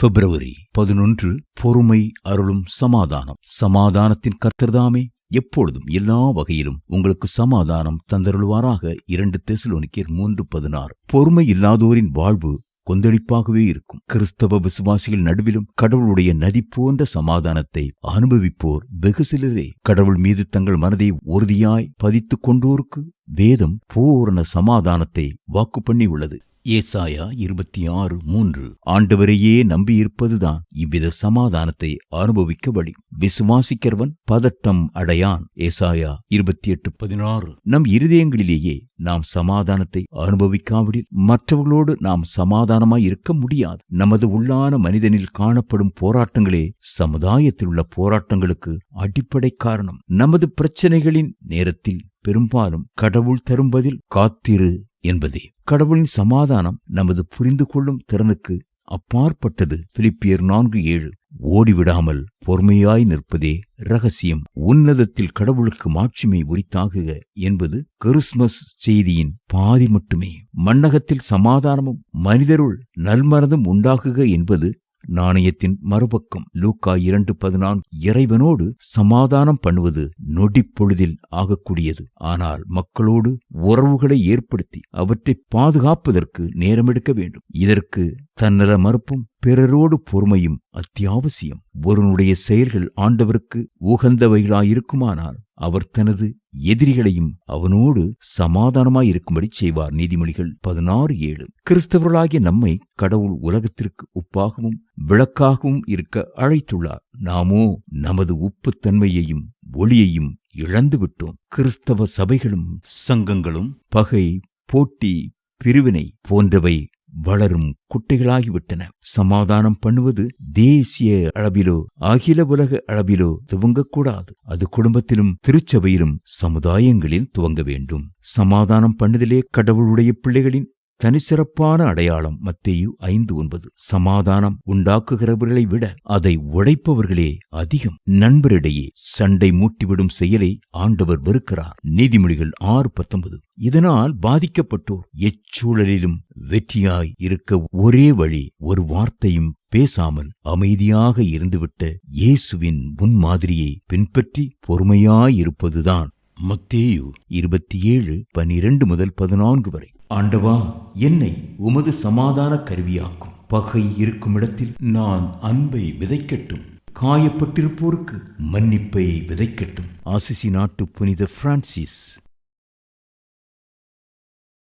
பிப்ரவரி பதினொன்று பொறுமை அருளும் சமாதானம். சமாதானத்தின் கர்த்தர்தாமே எப்பொழுதும் எல்லா வகையிலும் உங்களுக்கு சமாதானம் தந்தருள்வாராக. இரண்டு தெசுலோனிக்கர் மூன்று பதினாறு. பொறுமை இல்லாதோரின் வாழ்வு கொந்தளிப்பாகவே இருக்கும். கிறிஸ்தவ விசுவாசிகள் நடுவிலும் கடவுளுடைய நதி போன்ற சமாதானத்தை அனுபவிப்போர் வெகு சிலரே. கடவுள் மீது தங்கள் மனதை உறுதியாய் பதித்துக் கொண்டோருக்கு வேதம் பூரண சமாதானத்தை வாக்கு பண்ணி உள்ளது ஏசாயா இருபத்தி ஆறு மூன்று. ஆண்டவரையே நம்பியிருப்பதுதான் இவ்வித சமாதானத்தை அனுபவிக்க வழி. விசுவாசிக்கிறவன் பதட்டம் அடையான். ஏசாயா இருபத்தி எட்டு பதினாறு. நம் இருதயங்களிலேயே நாம் சமாதானத்தை அனுபவிக்காவிடில் மற்றவர்களோடு நாம் சமாதானமாய் இருக்க முடியாது. நமது உள்ளான மனிதனில் காணப்படும் போராட்டங்களே சமுதாயத்தில் உள்ள போராட்டங்களுக்கு அடிப்படை காரணம். நமது பிரச்சனைகளின் நேரத்தில் பெரும்பாலும் கடவுள் தரும்பதில் காத்திரு என்பதே கடவுளின் சமாதானம் நமது புரிந்து கொள்ளும் திறனுக்கு அப்பாற்பட்டது. பிலிப்பியர் நான்கு ஏழு ஓடிவிடாமல் பொறுமையாய் நிற்பதே ரகசியம் உன்னதத்தில் கடவுளுக்கு மாட்சிமை உரித்தாகுக என்பது கிறிஸ்துமஸ் செய்தியின் பாதி மட்டுமே. மண்ணகத்தில் சமாதானமும் மனிதருள் நல்மனதும் உண்டாகுக என்பது நாணயத்தின் மறுபக்கம் லூக்கா இரண்டு பதினான்கு இறைவனோடு சமாதானம் பண்ணுவது நொடிப்பொழுதில் ஆகக்கூடியது. ஆனால் மக்களோடு உறவுகளை ஏற்படுத்தி அவற்றை பாதுகாப்பதற்கு நேரமெடுக்க வேண்டும். இதற்கு தன்னல மறுப்பும் பிறரோடு பொறுமையும் அத்தியாவசியம். ஒருவனுடைய செயல்கள் ஆண்டவருக்கு உகந்தவைகளாயிருக்குமானால் அவர் தனது எதிரிகளையும் அவனோடு சமாதானமாயிருக்கும்படி செய்வார். நீதிமொழிகள் பதினாறு ஏழு. கிறிஸ்தவர்களாகிய நம்மை கடவுள் உலகத்திற்கு உப்பாகவும் விளக்காகவும் இருக்க அழைத்துள்ளார். நாமோ நமது உப்புத்தன்மையையும் ஒளியையும் இழந்துவிட்டோம். கிறிஸ்தவ சபைகளும் சங்கங்களும் பகை போட்டி பிரிவினை போன்றவை வளரும் குட்டைகளாகிவிட்டன. சமாதானம் பண்ணுவது தேசிய அளவிலோ அகில உலக அளவிலோ துவங்கக்கூடாது. அது குடும்பத்திலும் திருச்சபையிலும் சமுதாயங்களில் துவங்க வேண்டும். சமாதானம் பண்ணுதலே கடவுளுடைய பிள்ளைகளின் தனிச்சிறப்பான அடையாளம் மத்தேயு ஐந்து ஒன்பது. சமாதானம் உண்டாக்குகிறவர்களை விட அதை உடைப்பவர்களே அதிகம். நண்பரிடையே சண்டை மூட்டிவிடும் செயலை ஆண்டவர் வெறுக்கிறார். நீதிமொழிகள் ஆறு பத்தொன்பது. இதனால் பாதிக்கப்பட்டோர் எச்சூழலிலும் வெற்றியாய் இருக்க ஒரே வழி ஒரு வார்த்தையும் பேசாமல் அமைதியாக இருந்துவிட்ட இயேசுவின் முன்மாதிரியை பின்பற்றி பொறுமையாயிருப்பதுதான் மத்தேயு இருபத்தி ஏழு பனிரெண்டு முதல் பதினான்கு வரை. ஆண்டவா என்னை உமது சமாதான கருவியாக்கும். பகை இருக்கும் இடத்தில் நான் அன்பை விதைக்கட்டும். காயப்பட்டிருப்போருக்கு மன்னிப்பை விதைக்கட்டும். ஆசிசி நாட்டு புனித பிரான்சிஸ்.